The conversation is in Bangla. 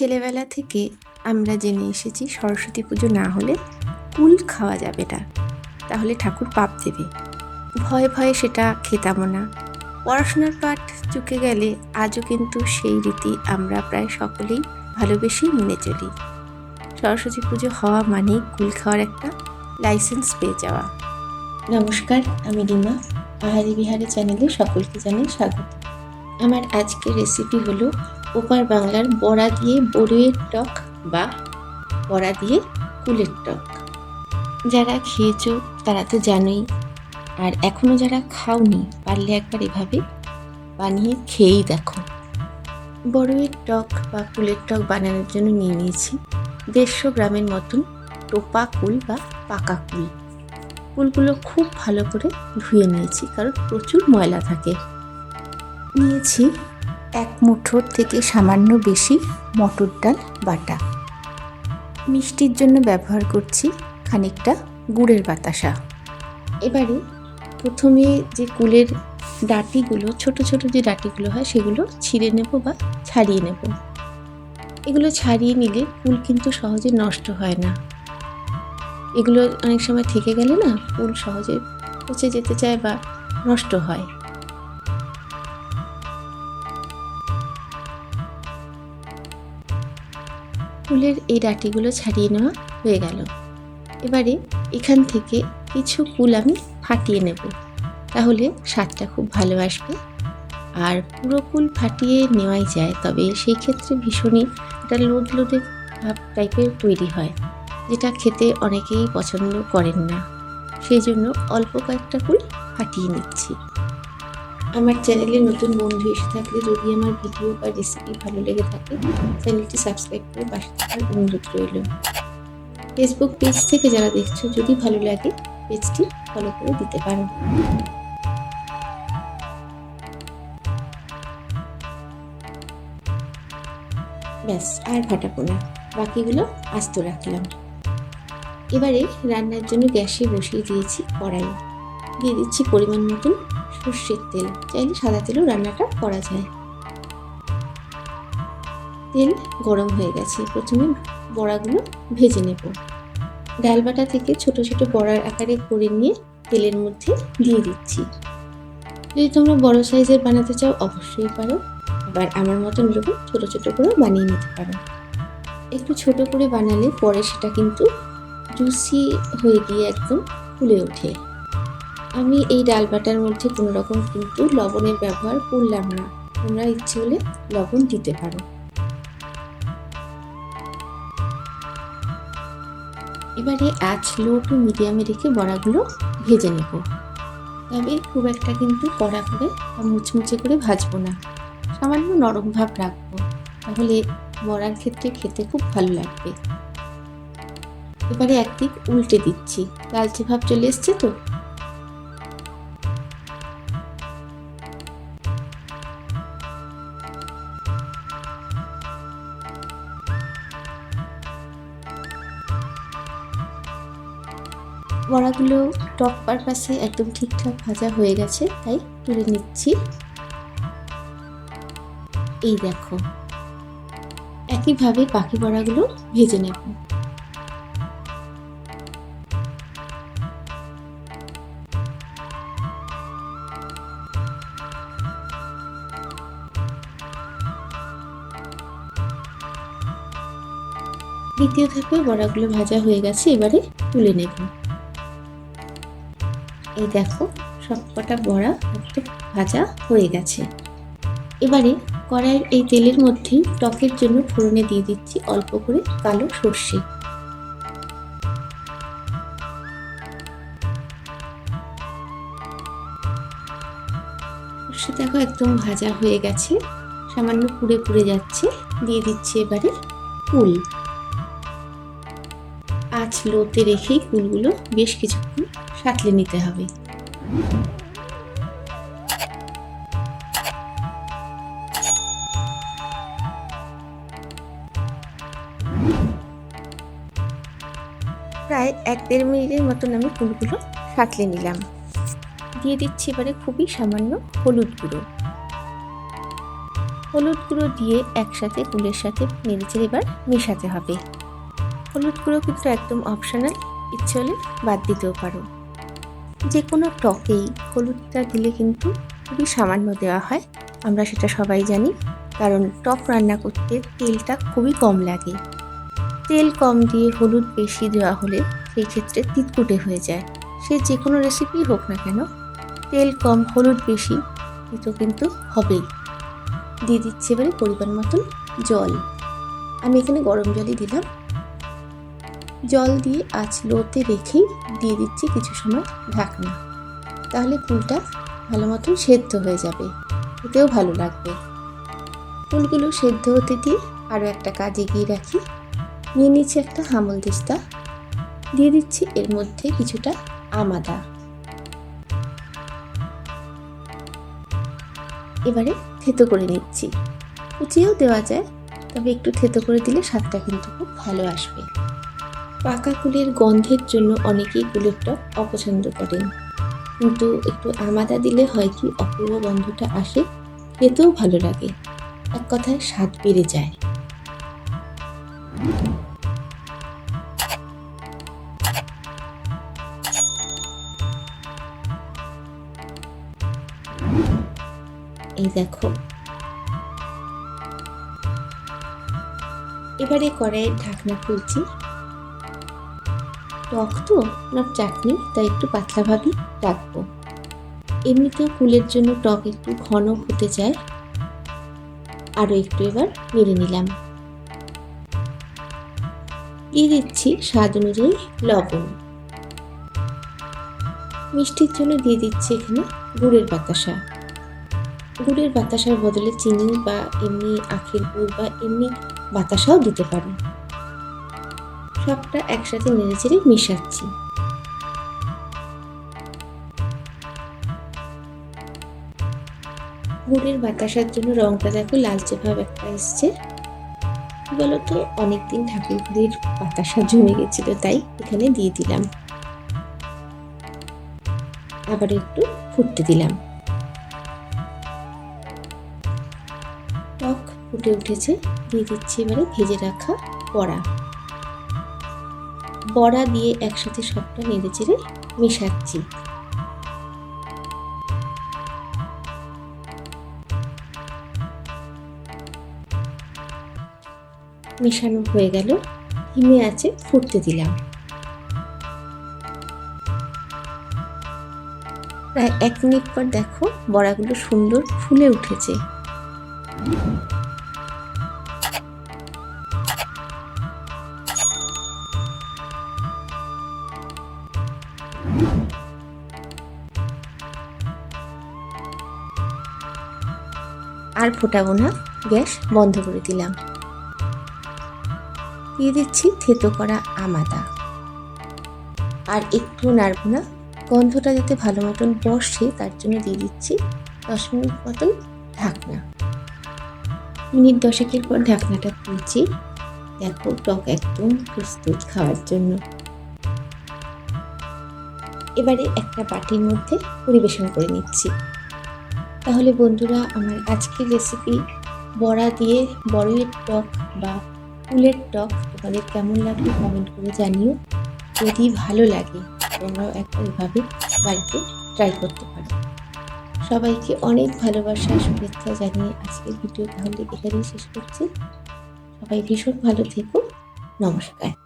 ছেলেবেলা থেকে আমরা জেনে এসেছি সরস্বতী পুজো না হলে কুল খাওয়া যাবে না। তাহলে ঠাকুর পাপ দেবে। ভয়ে ভয়ে সেটা খেতামও না। পড়াশোনার পাঠ চুকে গেলে আজও কিন্তু সেই রীতি আমরা প্রায় সকলেই ভালোবেসেই মেনে চলি। সরস্বতী পুজো হওয়া মানেই কুল খাওয়ার একটা লাইসেন্স পেয়ে যাওয়া। নমস্কার, আমি রিমা। পাহাড়ি বিহারি চ্যানেলে সকলকে জানাই স্বাগত। আমার আজকের রেসিপি হলো ওপার বাংলার বড়া দিয়ে বড়ুয়ের টক বা বড়া দিয়ে কুলের টক। যারা খেয়েছ তারা তো জানোই, আর এখনও যারা খাওনি পারলে একবার এভাবে বানিয়ে খেয়েই দেখো। বড়ুয়ের টক বা কুলের টক বানানোর জন্য নিয়ে নিয়েছি দেড়শো গ্রামের মতন টোপা কুল বা পাকা কুল। কুলগুলো খুব ভালো করে ধুয়ে নিয়েছি, কারণ প্রচুর ময়লা থাকে। নিয়েছি এক মুঠোর থেকে সামান্য বেশি মটর ডাল বাটা। মিষ্টির জন্য ব্যবহার করছি খানিকটা গুড়ের বাতাসা। এবারে প্রথমে যে কুলের ডাটিগুলো, ছোট ছোট যে ডাটিগুলো হয়, সেগুলো ছিঁড়ে নেব বা ছাড়িয়ে নেব। এগুলো ছাড়িয়ে নিলে কুল কিন্তু সহজে নষ্ট হয় না। এগুলো অনেক সময় থেকে গেলে না, কুল সহজে পচে যেতে চায় বা নষ্ট হয়। ফুলের এই ডাটিগুলো ছাড়িয়ে নেওয়া হয়ে গেল। এবারে এখান থেকে কিছু কুল আমি ফাটিয়ে নেব। তাহলে স্বাদটা খুব ভালো আসবে। আর পুরো কুল ফাটিয়ে নেওয়াই যায়, তবে সেই ক্ষেত্রে ভীষণই একটা লোড লোডে ভাব টাইপের তৈরি হয়, যেটা খেতে অনেকেই পছন্দ করেন না। সেই জন্য অল্প কয়েকটা কুল ফাটিয়ে নিচ্ছি। আমার চ্যানেলে নতুন বন্ধু এসে থাকলে যদি আমার ভিডিও বা রেসিপি ভালো লেগে থাকে, চ্যানেলটি সাবস্ক্রাইব করে পাশে থাকার অনুরোধ রইল। ফেসবুক পেজ থেকে যারা দেখছ, যদি ভালো লাগে পেজটি ফলো করে দিতে পারো। ব্যাস, আর ফাটাবো না। বাকিগুলো আস্ত রাখলাম। এবারে রান্নার জন্য গ্যাসে বসিয়ে দিয়েছি কড়াই। দিয়ে দিচ্ছি পরিমাণ মতন সর্ষের তেল। চাইলে সাদা তেলেও রান্নাটা করা যায়। তেল গরম হয়ে গেছে। প্রথমে বড়াগুলো ভেজে নেব। ডাল বাটা থেকে ছোট ছোট বড়ার আকারে করে নিয়ে তেলের মধ্যে দিয়ে দিচ্ছি। যদি তোমরা বড় সাইজের বানাতে চাও, অবশ্যই পারো। আবার আমার মতন এরকম ছোট ছোট করে বানিয়ে নিতে পারো। একটু ছোট করে বানালে পরে সেটা কিন্তু জুসি হয়ে গিয়ে একদম ফুলে ওঠে। আমি এই ডাল বাটার মধ্যে কোনো রকম কিন্তু লবণের ব্যবহার করলাম না। তোমরা ইচ্ছে হলে লবণ দিতে পারো। এবারে আঁচ লো টু মিডিয়ামে রেখে বড়াগুলো ভেজে নেব। তবে খুব একটা কিন্তু কড়া করে বা মুচমুচে করে ভাজবো না। সামান্য নরম ভাব রাখব, তাহলে বড়ার ক্ষেত্রে খেতে খুব ভালো লাগবে। এবারে একদিক উল্টে দিচ্ছি। লালচে ভাব চলে এসছে তো? বড়াগুলো টক পারপাসে একদম ঠিকঠাক ভাজা হয়ে গেছে, তাই তুলে নিচ্ছি। এই দেখো, একইভাবে বাকি বড়াগুলো ভেজে নেব। দ্বিতীয় ধাপে বড়াগুলো ভাজা হয়ে গেছে, এবারে তুলে নেব। এই দেখো সবকটা বড়া একটু ভাজা হয়ে গেছে। এবারে কড়াইয়ের এই তেলের মধ্যে টকের জন্য ফোড়নে দিয়ে দিচ্ছি অল্প করে কালো সর্ষে। সর্ষে দেখো একদম ভাজা হয়ে গেছে, সামান্য পুড়ে পুড়ে যাচ্ছে। দিয়ে দিচ্ছি এবারে কুল আঁচ লোতে রেখেই কুলগুলো বেশ কিছুক্ষণ সাঁতলে নিতে হবে। প্রায় এক দেড় মিনিটের মতন আমি কুলগুলো সাঁতলে নিলাম। দিয়ে দিচ্ছি এবারে খুবই সামান্য হলুদ গুঁড়ো। হলুদ গুঁড়ো দিয়ে একসাথে কুলের সাথে নেড়েচেড়ে এবার মেশাতে হবে। হলুদ গুঁড়ো কিন্তু একদম অপশনাল ইচ্ছে হলে বাদ দিতেও পারো। যে কোনো টকেই হলুদটা দিলে কিন্তু খুবই সামান্য দেওয়া হয়, আমরা সেটা সবাই জানি, কারণ টক রান্না করতে তেলটা খুবই কম লাগে। তেল কম দিয়ে হলুদ বেশি দেওয়া হলে সেই ক্ষেত্রে তিতকুটে হয়ে যায়। সে যে কোনো রেসিপি হোক না কেন, তেল কম, হলুদ বেশি তিতো কিন্তু হবেই। দিয়ে দিচ্ছি এবারে পরিমাণ মতন জল। আমি এখানে গরম জলই দিলাম। জল দিয়ে আঁচ লোতে রেখেই দিয়ে দিচ্ছি কিছু সময় ঢাকনা। তাহলে ফুলটা ভালো মতন সেদ্ধ হয়ে যাবে। খেতেও ভালো লাগবে। ফুলগুলো সেদ্ধ হতে দিয়ে আরও একটা কাজ এগিয়ে রাখি। নিয়ে নিচ্ছি একটা হামল দিস্তা। দিয়ে দিচ্ছি এর মধ্যে কিছুটা আমাদা। এবারে থেতো করে নিচ্ছি। কুচিয়েও দেওয়া যায়, তবে একটু থেতো করে দিলে স্বাদটা কিন্তু খুব ভালো আসবে। পাকা কুলের গন্ধের জন্য অনেকেই কুলের টক অপছন্দ করেন। কিন্তু একটু আমাদা দিলে হয় কি, অপূর্ব গন্ধটা আসে, খেতেও ভালো লাগে। এক কথায় স্বাদ বেড়ে যায়। এই দেখো। এবারে কড়াইয়ের ঢাকনা খুলছি। টক তো, না চাটনি, তাই একটু পাতলাভাবেই রাখব। এমনিতেও কুলের জন্য টক একটু ঘন হতে চায়। আরও একটু এবার মেরে নিলাম। দিয়ে দিচ্ছি স্বাদ অনুযায়ী লবণ। মিষ্টির জন্য দিয়ে দিচ্ছি এখানে গুড়ের বাতাসা। গুড়ের বাতাসার বদলে চিনি বা এমনি আখের গুড় বা এমনি বাতাসাও দিতে পারো। সবটা একসাথে নেড়ে চেড়ে মেশাচ্ছি। গুড়ের বাতাসার জন্য রংটা দেখো লালচে ভাব একটা এসছে। বলতো, অনেকদিন ঠাকুর গুড়ির বাতাসা জমে গেছিল, তাই এখানে দিয়ে দিলাম। আবার একটু ফুটতে দিলাম। টক ফুটে উঠেছে, দিয়ে দিচ্ছি এবারে ভেজে রাখা বড়া। বড়া দিয়ে একসাথে সবটা নেড়ে চেড়ে মেশাচ্ছি। মেশানো হয়ে গেল হিমে আছে, ফুটতে দিলাম। প্রায় এক মিনিট পর দেখো বড়াগুলো সুন্দর ফুলে উঠেছে। আর ফোটাবো না। গ্যাস বন্ধ করে দিলাম। দিয়ে দিচ্ছি থেতো করা আমাদা আর একটু নাড়ব না। গন্ধটা যাতে ভালো মতন বসে, তার জন্য দিয়ে দিচ্ছি দশ মিনিট মতন ঢাকনা। মিনিট দশেকের পর ঢাকনাটা খুলছি দেখো, টক একদম প্রস্তুত খাওয়ার জন্য। এবারে একটা বাটির মধ্যে পরিবেশন করে নিচ্ছি। তাহলে বন্ধুরা, আমার আজকের রেসিপি বড়া দিয়ে বড়ইয়ের টক বা ফুলের টক তোমাদের কেমন লাগল কমেন্ট করে জানিও। যদি ভালো লাগে, তোমরাও একবার এভাবে বাড়িতে ট্রাই করতে পারো। সবাইকে অনেক ভালোবাসা, শুভেচ্ছা জানিয়ে আজকের ভিডিও তাহলে এখানেই শেষ করছি। সবাই ভীষণ ভালো থেকো। নমস্কার।